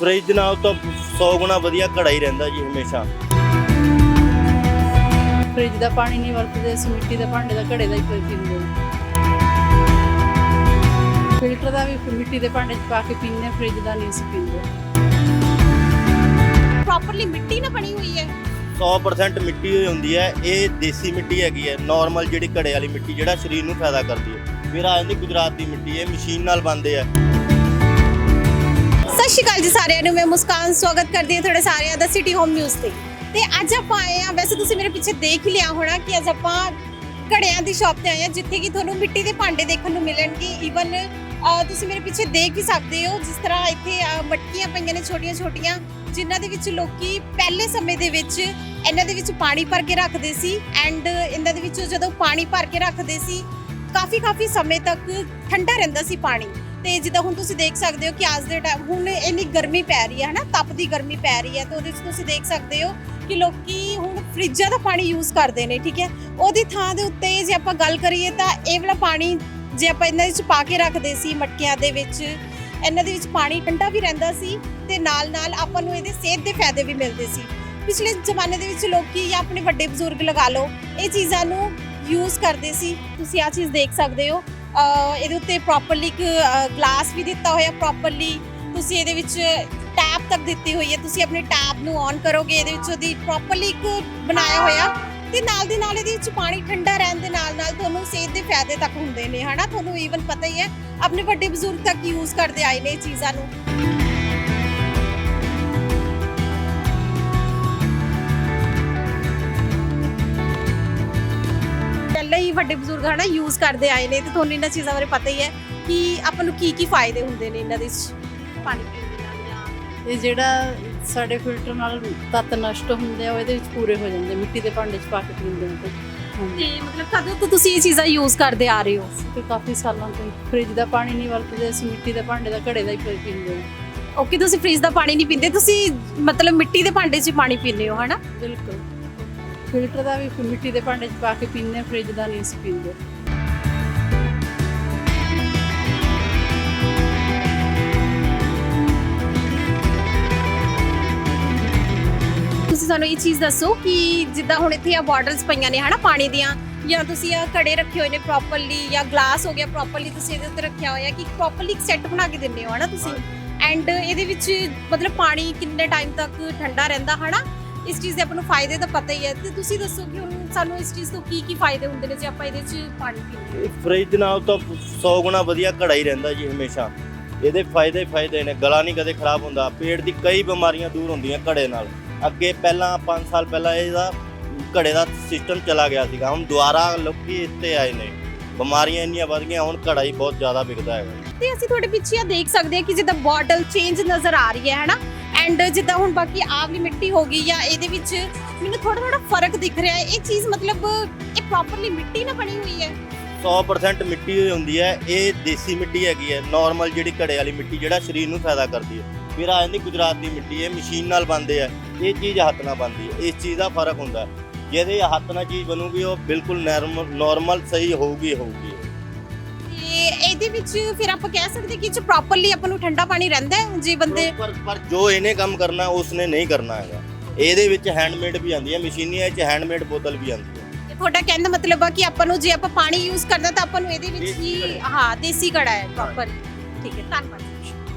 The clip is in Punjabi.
ਫ੍ਰਿਜ ਨਾਲ ਤਾਂ 100 ਗੁਣਾ ਵਧੀਆ ਘੜਾ ਹੀ ਰਹਿੰਦਾ ਜੀ ਹਮੇਸ਼ਾ। ਫ੍ਰਿਜ ਦਾ ਪਾਣੀ ਨਹੀਂ ਵਰਤਦੇ ਅਸੀਂ ਮਿੱਟੀ ਦੇ ਭਾਂਡੇ ਦਾ ਘੜੇ ਦਾ ਹੀ ਪਾਣੀ ਪੀਂਦੇ ਹਾਂ ਫਿਲਟਰ ਦਾ ਵੀ ਮਿੱਟੀ ਦੇ ਭਾਂਡੇ 'ਚ ਪਾ ਕੇ ਪੀਂਦੇ ਹਾਂ ਫ੍ਰਿਜ ਦਾ ਨਹੀਂ ਅਸੀਂ ਪੀਂਦੇ। ਪ੍ਰੋਪਰਲੀ ਮਿੱਟੀ ਨਾਲ ਬਣੀ ਹੋਈ ਹੈ। 100% ਮਿੱਟੀ ਹੋਈ ਹੁੰਦੀ ਹੈ ਇਹ ਦੇਸੀ ਮਿੱਟੀ ਹੈਗੀ ਹੈ। ਨਾਰਮਲ ਜਿਹੜੀ ਘੜੇ ਵਾਲੀ ਮਿੱਟੀ ਜਿਹੜਾ ਸਰੀਰ ਨੂੰ ਫਾਇਦਾ ਕਰਦੀ ਹੈ। ਫਿਰ ਆ ਜਾਂਦੀ ਗੁਜਰਾਤ ਦੀ ਮਿੱਟੀ ਇਹ ਮਸ਼ੀਨ ਨਾਲ ਬਣਦੇ ਆ। ਸਤਿ ਸ਼੍ਰੀ ਅਕਾਲ ਜੀ ਸਾਰਿਆਂ ਨੂੰ। ਮੈਂ ਮੁਸਕਾਨ, ਸਵਾਗਤ ਕਰਦੀ ਹਾਂ ਤੁਹਾਡੇ ਸਾਰਿਆਂ ਦਾ ਸਿਟੀ ਹੋਮ ਨਿਊਜ਼ ਤੇ। ਤੇ ਅੱਜ ਆਪਾਂ ਆਏ ਆ ਵੈਸੇ ਤੁਸੀਂ ਮੇਰੇ ਪਿੱਛੇ ਦੇਖ ਹੀ ਲਿਆ ਹੋਣਾ ਕਿ ਅੱਜ ਆਪਾਂ ਘੜਿਆਂ ਦੀ ਸ਼ਾਪ ਤੇ ਆਏ ਆ ਜਿੱਥੇ ਕਿ ਤੁਹਾਨੂੰ ਮਿੱਟੀ ਦੇ ਭਾਂਡੇ ਦੇਖਣ ਨੂੰ ਮਿਲਣਗੇ। ਈਵਨ ਤੁਸੀਂ ਮੇਰੇ ਪਿੱਛੇ ਦੇਖ ਹੀ ਸਕਦੇ ਹੋ ਜਿਸ ਤਰ੍ਹਾਂ ਇੱਥੇ ਮਟਕੀਆਂ ਪਈਆਂ ਨੇ ਛੋਟੀਆਂ ਛੋਟੀਆਂ ਜਿਨ੍ਹਾਂ ਦੇ ਵਿੱਚ ਲੋਕੀ ਪਹਿਲੇ ਸਮੇਂ ਦੇ ਵਿੱਚ ਇਹਨਾਂ ਦੇ ਵਿੱਚ ਪਾਣੀ ਭਰ ਕੇ ਰੱਖਦੇ ਸੀ ਐਂਡ ਇਹਨਾਂ ਦੇ ਵਿੱਚ ਜਦੋਂ ਪਾਣੀ ਭਰ ਕੇ ਰੱਖਦੇ ਸੀ ਕਾਫੀ ਕਾਫੀ ਸਮੇਂ ਤੱਕ ਠੰਡਾ ਰਹਿੰਦਾ ਸੀ ਪਾਣੀ। ਤੇ ਜਿੱਦਾਂ ਹੁਣ ਤੁਸੀਂ ਦੇਖ ਸਕਦੇ ਹੋ ਕਿ ਅੱਜ ਦੇ ਟਾਈਮ ਹੁਣ ਇੰਨੀ ਗਰਮੀ ਪੈ ਰਹੀ ਹੈ, ਹਨਾ? ਤਪਦੀ ਗਰਮੀ ਪੈ ਰਹੀ ਹੈ ਤਾਂ ਉਹਦੇ ਵਿੱਚ ਤੁਸੀਂ ਦੇਖ ਸਕਦੇ ਹੋ ਕਿ ਲੋਕੀ ਹੁਣ ਫਰਿੱਜਾਂ ਦਾ ਪਾਣੀ ਯੂਜ਼ ਕਰਦੇ ਨੇ, ਠੀਕ ਹੈ? ਉਹਦੀ ਥਾਂ ਦੇ ਉੱਤੇ ਜੇ ਆਪਾਂ ਗੱਲ ਕਰੀਏ ਤਾਂ ਇਹ ਵਾਲਾ ਪਾਣੀ ਜੇ ਆਪਾਂ ਇਹਨਾਂ ਵਿੱਚ ਪਾ ਕੇ ਰੱਖਦੇ ਸੀ ਮਟਕਿਆਂ ਦੇ ਵਿੱਚ, ਇਹਨਾਂ ਦੇ ਵਿੱਚ ਪਾਣੀ ਠੰਡਾ ਵੀ ਰਹਿੰਦਾ ਸੀ ਤੇ ਨਾਲ ਨਾਲ ਆਪਾਂ ਨੂੰ ਇਹਦੇ ਸਿਹਤ ਦੇ ਫਾਇਦੇ ਵੀ ਮਿਲਦੇ ਸੀ। ਪਿਛਲੇ ਜ਼ਮਾਨੇ ਦੇ ਵਿੱਚ ਲੋਕੀ ਜਾਂ ਆਪਣੇ ਵੱਡੇ ਬਜ਼ੁਰਗ ਲਗਾ ਲਓ, ਇਹ ਚੀਜ਼ਾਂ ਨੂੰ ਯੂਜ਼ ਕਰਦੇ ਸੀ। ਤੁਸੀਂ ਆ ਚੀਜ਼ ਦੇਖ ਸਕਦੇ ਹੋ ਇਹਦੇ ਉੱਤੇ ਪ੍ਰੋਪਰਲੀ ਇੱਕ ਗਲਾਸ ਵੀ ਦਿੱਤਾ ਹੋਇਆ ਪ੍ਰੋਪਰਲੀ ਤੁਸੀਂ ਇਹਦੇ ਵਿੱਚ ਟੈਪ ਤੱਕ ਦਿੱਤੀ ਹੋਈ ਹੈ। ਤੁਸੀਂ ਆਪਣੇ ਟੈਪ ਨੂੰ ਔਨ ਕਰੋਗੇ, ਇਹਦੇ ਵਿੱਚ ਉਹਦੀ ਪ੍ਰੋਪਰਲੀ ਇੱਕ ਬਣਾਇਆ ਹੋਇਆ। ਤੇ ਨਾਲ ਦੀ ਨਾਲ ਇਹਦੇ ਵਿੱਚ ਪਾਣੀ ਠੰਡਾ ਰਹਿਣ ਦੇ ਨਾਲ ਨਾਲ ਤੁਹਾਨੂੰ ਸਿਹਤ ਦੇ ਫਾਇਦੇ ਤੱਕ ਹੁੰਦੇ ਨੇ, ਹਨਾ? ਤੁਹਾਨੂੰ ਈਵਨ ਪਤਾ ਹੀ ਹੈ, ਆਪਣੇ ਵੱਡੇ ਬਜ਼ੁਰਗ ਤੱਕ ਯੂਜ਼ ਕਰਦੇ ਆਏ ਨੇ ਇਹ ਚੀਜ਼ਾਂ ਨੂੰ। ਹੀ ਵੱਡੇ ਬਜ਼ੁਰਗ ਹਨਾ ਯੂਜ਼ ਕਰਦੇ ਆਏ ਨੇ ਤੇ ਤੁਹਾਨੂੰ ਇਹਨਾਂ ਚੀਜ਼ਾਂ ਬਾਰੇ ਪਤਾ ਹੀ ਹੈ ਕਿ ਆਪਾਂ ਨੂੰ ਕੀ ਕੀ ਫਾਇਦੇ ਹੁੰਦੇ ਨੇ ਇਹਨਾਂ ਦੇ ਵਿੱਚ? ਪਾਣੀ ਪੀਣ ਦੇ ਨਾਲ ਜਾਂ ਇਹ ਜਿਹੜਾ ਸਾਡੇ ਫਿਲਟਰ ਨਾਲ ਤੱਤ ਨਸ਼ਟ ਹੁੰਦੇ ਆ ਉਹ ਇਹਦੇ ਵਿੱਚ ਪੂਰੇ ਹੋ ਜਾਂਦੇ ਮਿੱਟੀ ਦੇ ਭਾਂਡੇ 'ਚ ਪਾ ਕੇ ਪੀਂਦੇ ਹਾਂ ਤੇ। ਮਤਲਬ ਕਦੋਂ ਤੋਂ ਤੁਸੀਂ ਇਹ ਚੀਜ਼ਾਂ ਯੂਜ਼ ਕਰਦੇ ਆ ਰਹੇ ਹੋ? ਤੇ ਕਾਫੀ ਸਾਲਾਂ ਤੋਂ ਫ੍ਰਿਜ ਦਾ ਪਾਣੀ ਨਹੀਂ ਵਰਤਦੇ ਅਸੀਂ ਮਿੱਟੀ ਦੇ ਭਾਂਡੇ ਦਾ ਘੜੇ ਦਾ ਹੀ ਪੀਂਦੇ ਹਾਂ ਓਕੇ ਤੁਸੀਂ ਫ੍ਰਿਜ ਦਾ ਪਾਣੀ ਨਹੀਂ ਪੀਂਦੇ ਤੁਸੀਂ ਮਤਲਬ ਮਿੱਟੀ ਦੇ ਭਾਂਡੇ 'ਚ ਪਾਣੀ ਪੀਂਦੇ ਹੋ ਹਨਾ? ਬਿਲਕੁਲ। ਫਿਲਟਰ ਦਾ ਵੀ ਮਿੱਟੀ ਦੇ ਭਾਂਡੇ 'ਚ ਪਾ ਕੇ ਪੀਂਦੇ ਫ੍ਰਿਜ ਦਾ ਨਹੀਂ ਅਸੀਂ ਪੀਂਦੇ। ਤੁਸੀਂ ਸਾਨੂੰ ਇਹ ਚੀਜ਼ ਦੱਸੋ ਕਿ ਜਿੱਦਾਂ ਹੁਣ ਇੱਥੇ ਆ ਬਾਟਲਸ ਪਈਆਂ ਨੇ ਹਨਾ ਪਾਣੀ ਦੀਆਂ ਜਾਂ ਤੁਸੀਂ ਆ ਘੜੇ ਰੱਖੇ ਹੋਏ ਨੇ ਪ੍ਰੋਪਰਲੀ ਜਾਂ ਗਲਾਸ ਹੋ ਗਿਆ ਪ੍ਰੋਪਰਲੀ ਤੁਸੀਂ ਇਹਦੇ ਉੱਤੇ ਰੱਖਿਆ ਹੋਇਆ ਕਿ ਪ੍ਰੋਪਰਲੀ ਇੱਕ ਸੈੱਟ ਬਣਾ ਕੇ ਦਿੰਦੇ ਹੋ ਹਨਾ ਤੁਸੀਂ? ਐਂਡ ਇਹਦੇ ਵਿੱਚ ਮਤਲਬ ਪਾਣੀ ਕਿੰਨੇ ਟਾਈਮ ਤੱਕ ਠੰਡਾ ਰਹਿੰਦਾ ਹਨਾ? ਇਸ ਚੀਜ਼ ਦੇ ਆਪਾਂ ਨੂੰ ਫਾਇਦੇ ਤਾਂ ਪਤਾ ਹੀ ਹੈ। ਤੇ ਤੁਸੀਂ ਦੱਸੋ ਕਿ ਹੁਣ ਸਾਨੂੰ ਇਸ ਚੀਜ਼ ਤੋਂ ਕੀ ਕੀ ਫਾਇਦੇ ਹੁੰਦੇ ਨੇ ਜੇ ਆਪਾਂ ਇਹਦੇ 'ਚ ਪਾਣੀ ਪੀਂਦੇ ਹਾਂ? ਫ੍ਰਿਜ ਨਾਲ ਤਾਂ 100 ਗੁਣਾ ਵਧੀਆ ਘੜਾ ਹੀ ਰਹਿੰਦਾ ਜੀ ਹਮੇਸ਼ਾ। ਇਹਦੇ ਫਾਇਦੇ ਹੀ ਫਾਇਦੇ ਨੇ ਗਲਾ ਨਹੀਂ ਕਦੇ ਖਰਾਬ ਹੁੰਦਾ। ਪੇਟ ਦੀ ਕਈ ਬਿਮਾਰੀਆਂ ਦੂਰ ਹੁੰਦੀਆਂ ਘੜੇ ਨਾਲ। ਅੱਗੇ ਪਹਿਲਾਂ 5 ਸਾਲ ਪਹਿਲਾਂ ਇਹਦਾ ਘੜੇ ਦਾ ਸਿਸਟਮ ਚਲਾ ਗਿਆ ਸੀਗਾ। ਹੁਣ ਦੁਬਾਰਾ ਲੋਕੀ ਇੱਥੇ ਆਏ ਨੇ। ਬਿਮਾਰੀਆਂ ਇੰਨੀਆਂ ਵੱਧ ਗਈਆਂ ਹੁਣ ਘੜਾ ਹੀ ਬਹੁਤ ਜ਼ਿਆਦਾ ਵਿਕਦਾ ਹੈਗਾ। ਤੇ ਅਸੀਂ ਤੁਹਾਡੇ ਪਿੱਛੇ ਆ ਦੇਖ ਸਕਦੇ ਹਾਂ ਕਿ ਜਿੱਦਾਂ ਬਾਟਲ ਚੇਂਜ ਨਜ਼ਰ ਆ ਰਹੀ ਹੈ ਹਨਾ? ਐਂਡ ਜਿੱਦਾਂ ਹੁਣ ਬਾਕੀ ਆਹ ਵਾਲੀ ਮਿੱਟੀ ਹੋ ਗਈ ਜਾਂ ਇਹਦੇ ਵਿੱਚ ਮੈਨੂੰ ਥੋੜਾ ਥੋੜਾ ਫ਼ਰਕ ਦਿਖ ਰਿਹਾ ਹੈ। ਇਹ ਚੀਜ਼ ਮਤਲਬ, ਇਹ ਪ੍ਰੋਪਰਲੀ ਮਿੱਟੀ ਨਾਲ ਬਣੀ ਹੋਈ ਹੈ। 100% ਮਿੱਟੀ ਹੋਈ ਹੁੰਦੀ ਹੈ। ਇਹ ਦੇਸੀ ਮਿੱਟੀ ਹੈਗੀ ਹੈ। ਨਾਰਮਲ ਜਿਹੜੀ ਘੜੇ ਵਾਲੀ ਮਿੱਟੀ ਜਿਹੜਾ ਸਰੀਰ ਨੂੰ ਫਾਇਦਾ ਕਰਦੀ ਹੈ। ਫਿਰ ਆ ਜਾਂਦੀ ਗੁਜਰਾਤ ਦੀ ਮਿੱਟੀ ਇਹ ਮਸ਼ੀਨ ਨਾਲ ਬਣਦੇ ਆ। ਇਹ ਚੀਜ਼ ਹੱਥ ਨਾਲ ਬਣਦੀ ਹੈ। ਇਸ ਚੀਜ਼ ਦਾ ਫ਼ਰਕ ਹੁੰਦਾ ਜਿਹਦੇ ਹੱਥ ਨਾਲ ਚੀਜ਼ ਬਣੂਗੀ, ਉਹ ਬਿਲਕੁਲ ਨਾਰਮਲ ਸਹੀ ਹੋਊਗੀ ਹੋਊਗੀ। ਇਹਦੇ ਵਿੱਚ ਫਿਰ ਆਪਾਂ ਕਹਿ ਸਕਦੇ ਕਿ ਇਹ ਚ ਪ੍ਰੋਪਰਲੀ ਆਪਾਂ ਨੂੰ ਠੰਡਾ ਪਾਣੀ ਰਹਿੰਦਾ ਹੈ ਜੇ ਬੰਦੇ ਪਰ ਪਰ ਜੋ ਇਹਨੇ ਕੰਮ ਕਰਨਾ ਉਸਨੇ ਨਹੀਂ ਕਰਨਾ ਹੈਗਾ। ਇਹਦੇ ਵਿੱਚ ਹੈਂਡਮੇਡ ਵੀ ਆਉਂਦੀ ਹੈ ਮਸ਼ੀਨੀਆਂ 'ਚ ਹੈਂਡਮੇਡ ਬੋਤਲ ਵੀ ਆਉਂਦੀ ਹੈ। ਤੁਹਾਡਾ ਕਹਿਣ ਦਾ ਮਤਲਬ ਆ ਕਿ ਆਪਾਂ ਨੂੰ ਜੇ ਆਪਾਂ ਪਾਣੀ ਯੂਜ਼ ਕਰਨਾ ਤਾਂ ਆਪਾਂ ਨੂੰ ਇਹਦੇ ਵਿੱਚ ਹੀ। ਹਾਂ। ਦੇਸੀ ਕੜਾ ਹੈ ਪ੍ਰੋਪਰ ਠੀਕ ਹੈ ਧੰਨਵਾਦ।